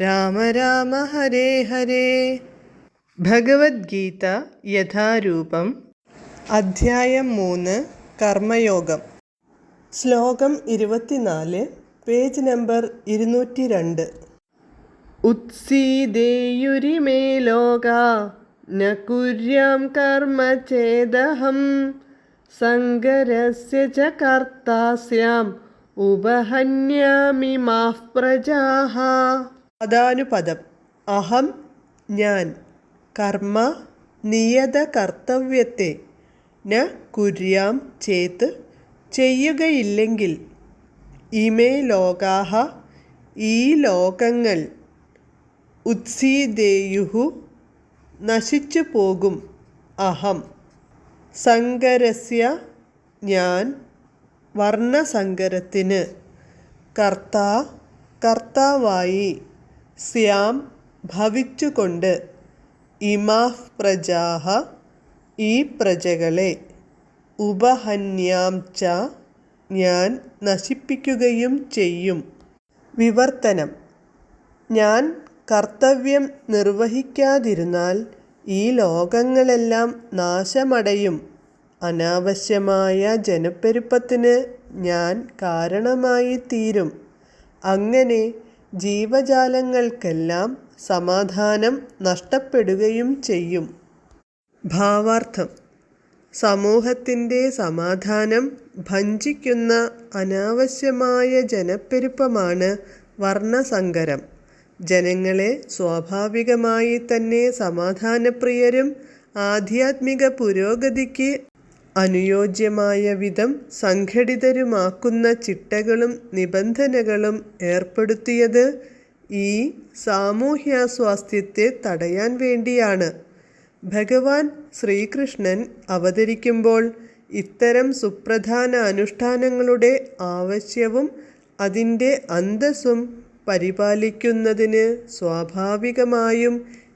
രാമ രാമ ഹരേ ഹരേ. ഭഗവത്ഗീത യഥാരൂപം. അധ്യായം മൂന്ന് കർമ്മയോഗം. ശ്ലോകം ഇരുപത്തിനാല് പേജ് നമ്പർ ഇരുന്നൂറ്റി രണ്ട് ഉത്സീദേയുരിമേ ലോക ന കുര്യാം കർമ്മ ചേദഹം സങ്കരസ്യ ച കർത്താസ്യാം ഉപഹന്യാമി മാഃ പ്രജാഹ. പദാനുപദം അഹം ഞാൻ. കർമ്മ നിയത കർത്തവ്യത്തെ. ന കുര്യാം ചേത്ത്. ചെയ്യുകയില്ലെങ്കിൽ. ഇമേ ലോകാഹ ഈ ലോകങ്ങൾ. ഉത്സീദേയുഹു നശിച്ചു പോകും. അഹം. സങ്കരസ്യ ഞാൻ. വർണസങ്കരത്തിന്. കർത്താ കർത്താവായി. സ്യാം ഭവിച്ചുകൊണ്ട് ഇമാഹ് പ്രജാഹ ഈ പ്രജകളെ ഉപഹന്യാം ച ഞാൻ നശിപ്പിക്കുകയും ചെയ്യും. വിവർത്തനം. ഞാൻ കർത്തവ്യം നിർവഹിക്കാതിരുന്നാൽ ഈ ലോകങ്ങളെല്ലാം നാശമടയും. അനാവശ്യമായ ജനപ്പെരുപ്പത്തിന് ഞാൻ കാരണമായി തീരും അങ്ങനെ ജീവജാലങ്ങൾക്കെല്ലാം സമാധാനം നഷ്ടപ്പെടുകയും ചെയ്യും. ഭാവാർത്ഥം. സമൂഹത്തിന്റെ സമാധാനം ഭഞ്ചിക്കുന്ന അനാവശ്യമായ ജനപ്പെരുപ്പമാണ് വർണസങ്കരം. ജനങ്ങളെ സ്വാഭാവികമായി തന്നെ സമാധാനപ്രിയരും ആധ്യാത്മിക പുരോഗതിക്ക് അനുയോജ്യമായ വിധം സംഘടിതരുമാക്കുന്ന ചിട്ടകളും നിബന്ധനകളും ഏർപ്പെടുത്തിയത് ഈ സാമൂഹ്യാസ്വാസ്ഥ്യത്തെ തടയാൻ വേണ്ടിയാണ്. ഭഗവാൻ ശ്രീകൃഷ്ണൻ അവതരിക്കുമ്പോൾ ഇത്തരം സുപ്രധാന അനുഷ്ഠാനങ്ങളുടെ ആവശ്യവും അതിന്റെ അന്തസ്സും പരിപാലിക്കുന്നതിന് സ്വാഭാവികമായും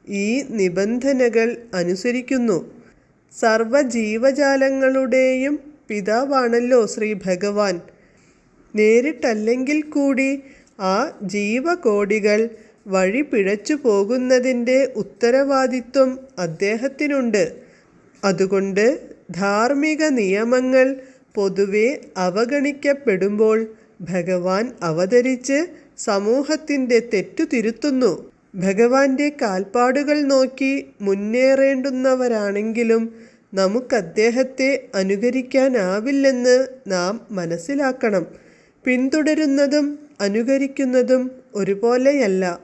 ഈ നിബന്ധനകൾ അനുസരിക്കുന്നു. സർവജീവജാലങ്ങളുടെയും പിതാവാണല്ലോ ശ്രീ ഭഗവാൻ. നേരിട്ടല്ലെങ്കിൽ കൂടി ആ ജീവകോടികൾ വഴി പിഴച്ചു പോകുന്നതിന്റെ ഉത്തരവാദിത്വം അദ്ദേഹത്തിനുണ്ട്. അതുകൊണ്ട് ധാർമ്മിക നിയമങ്ങൾ പൊതുവെ അവഗണിക്കപ്പെടുമ്പോൾ ഭഗവാൻ അവതരിച്ച് സമൂഹത്തിന്റെ തെറ്റു തിരുത്തുന്നു. ഭഗവാന്റെ കാൽപ്പാടുകൾ നോക്കി മുന്നേറേണ്ടുന്നവരാണെങ്കിലും നമുക്ക് അദ്ദേഹത്തെ അനുകരിക്കാനാവില്ലെന്ന് നാം മനസ്സിലാക്കണം. പിന്തുടരുന്നതും അനുകരിക്കുന്നതും ഒരുപോലെയല്ല.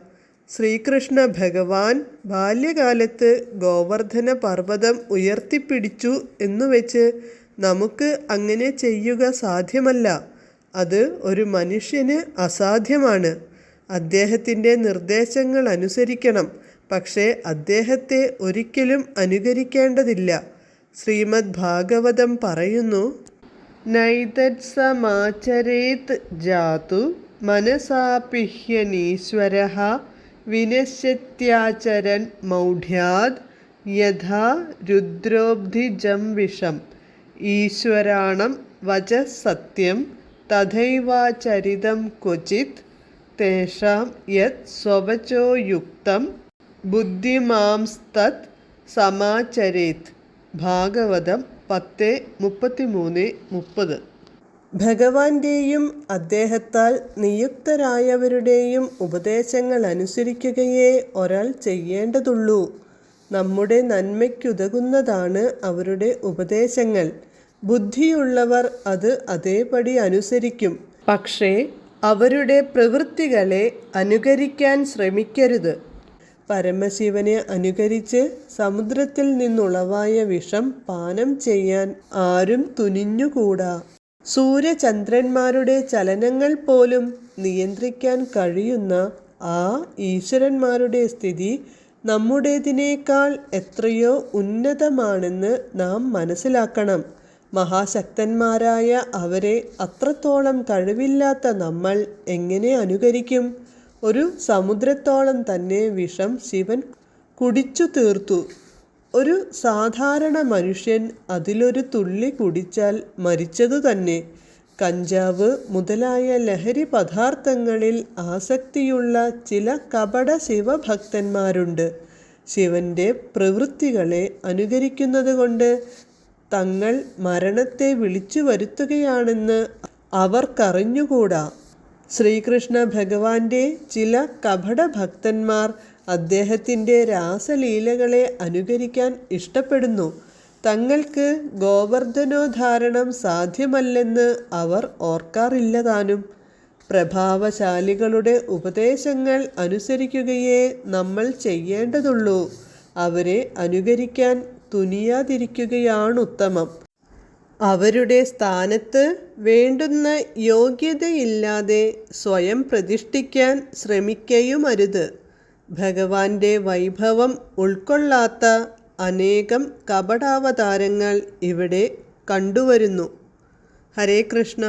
ശ്രീകൃഷ്ണ ഭഗവാൻ ബാല്യകാലത്ത് ഗോവർദ്ധന പർവതം ഉയർത്തിപ്പിടിച്ചു എന്നുവെച്ച് നമുക്ക് അങ്ങനെ ചെയ്യുക സാധ്യമല്ല. അത് ഒരു മനുഷ്യന് അസാധ്യമാണ്. അദ്ദേഹത്തിന്റെ നിർദ്ദേശങ്ങൾ അനുസരിക്കണം പക്ഷേ അദ്ദേഹത്തെ ഒരിക്കലും അനുകരിക്കേണ്ടതില്ല. ശ്രീമദ് ഭാഗവതം പറയുന്നു നൈതത്സമാചരേത് ജാതു മനസാപിഹ്യനീശ്വര വിനശ്യത്യാചരൻ മൗഢ്യാത് യഥാ രുദ്രോബ്ധിജം വിഷം ഈശ്വരാണം വച സത്യം തഥൈവാചരിതം ക്വചിത് തേഷാം യത് സ്വവചോ യുക്തം ബുദ്ധിമാംസ്തത് സമാചരേത് ഭാഗവതം പത്ത് മുപ്പത്തിമൂന്ന് മുപ്പത്. ഭഗവാന്റെയും അദ്ദേഹത്താൽ നിയുക്തരായവരുടെയും ഉപദേശങ്ങൾ അനുസരിക്കുകയേ ഒരാൾ ചെയ്യേണ്ടതുള്ളൂ. നമ്മുടെ നന്മയ്ക്കുതകുന്നതാണ് അവരുടെ ഉപദേശങ്ങൾ. ബുദ്ധിയുള്ളവർ അത് അതേപടി അനുസരിക്കും. പക്ഷേ അവരുടെ പ്രവൃത്തികളെ അനുകരിക്കാൻ ശ്രമിക്കരുത്. പരമശിവനെ അനുകരിച്ച് സമുദ്രത്തിൽ നിന്നുളവായ വിഷം പാനം ചെയ്യാൻ ആരും തുനിഞ്ഞുകൂടാ. സൂര്യചന്ദ്രന്മാരുടെ ചലനങ്ങൾ പോലും നിയന്ത്രിക്കാൻ കഴിയുന്ന ആ ഈശ്വരന്മാരുടെ സ്ഥിതി നമ്മുടേതിനേക്കാൾ എത്രയോ ഉന്നതമാണെന്ന് നാം മനസ്സിലാക്കണം. മഹാശക്തന്മാരായ അവരെ അത്രത്തോളം കഴിവില്ലാത്ത നമ്മൾ എങ്ങനെ അനുകരിക്കും? ഒരു സമുദ്രത്തോളം തന്നെ വിഷം ശിവൻ കുടിച്ചു തീർത്തു. ഒരു സാധാരണ മനുഷ്യൻ അതിലൊരു തുള്ളി കുടിച്ചാൽ മരിച്ചതു തന്നെ. കഞ്ചാവ് മുതലായ ലഹരി പദാർത്ഥങ്ങളിൽ ആസക്തിയുള്ള ചില കപട ശിവഭക്തന്മാരുണ്ട്. ശിവന്റെ പ്രവൃത്തികളെ അനുകരിക്കുന്നത് കൊണ്ട് തങ്ങൾ മരണത്തെ വിളിച്ചു വരുത്തുകയാണെന്ന് അവർക്കറിഞ്ഞുകൂടാ. ശ്രീകൃഷ്ണ ഭഗവാന്റെ ചില കപട ഭക്തന്മാർ അദ്ദേഹത്തിന്റെ രാസലീലകളെ അനുകരിക്കാൻ ഇഷ്ടപ്പെടുന്നു. തങ്ങൾക്ക് ഗോവർദ്ധനോദ്ധാരണം സാധ്യമല്ലെന്ന് അവർ ഓർക്കാറില്ല താനും പ്രഭാവശാലികളുടെ ഉപദേശങ്ങൾ അനുസരിക്കുകയേ നമ്മൾ ചെയ്യേണ്ടതുള്ളൂ. അവരെ അനുകരിക്കാൻ തുനിയാതിരിക്കുകയാണുത്തമം. അവരുടെ സ്ഥാനത്ത് വേണ്ടുന്ന യോഗ്യതയില്ലാതെ സ്വയം പ്രതിഷ്ഠിക്കാൻ ശ്രമിക്കയുമരുത്. ഭഗവാന്റെ വൈഭവം ഉൾക്കൊള്ളാത്ത അനേകം കപടാവതാരങ്ങൾ ഇവിടെ കണ്ടുവരുന്നു. ഹരേ കൃഷ്ണ.